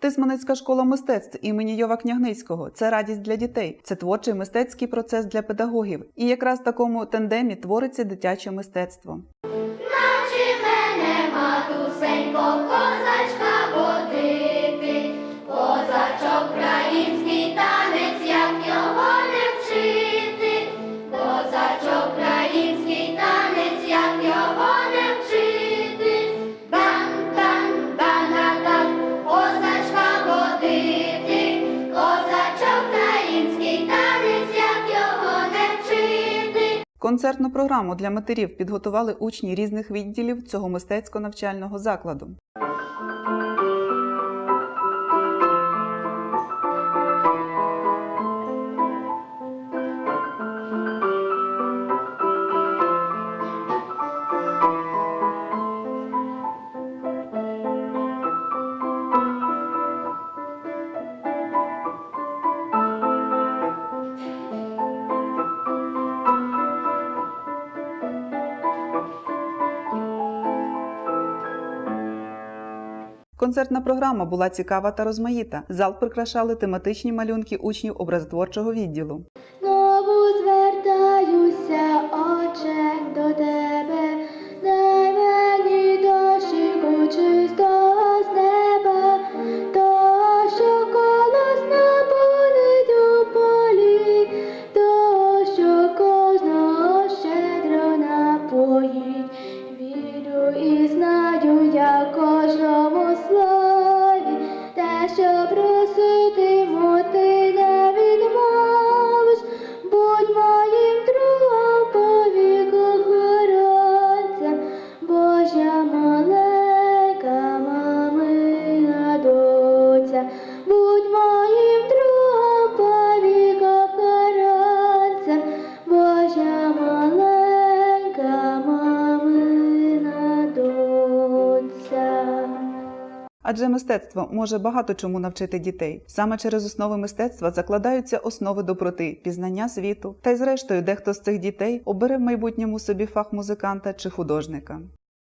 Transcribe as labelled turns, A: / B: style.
A: Тисманицька школа мистецтв імені Йова Княгницького це радість для дітей, це творчий мистецький процес для педагогів. І якраз в такому тандемі твориться дитяче мистецтво.
B: Навчи мене, матусенько, козачка
A: Концертну програму для матерів підготували учні різних відділів цього мистецько-навчального закладу. Концертна програма була цікава та розмаїта. Зал прикрашали тематичні малюнки учнів образотворчого відділу.
C: Те, що
A: Адже мистецтво може багато чому навчити дітей. Саме через основи мистецтва закладаються основи доброти, пізнання світу. Та й зрештою, дехто з цих дітей обере в майбутньому собі фах музиканта чи художника.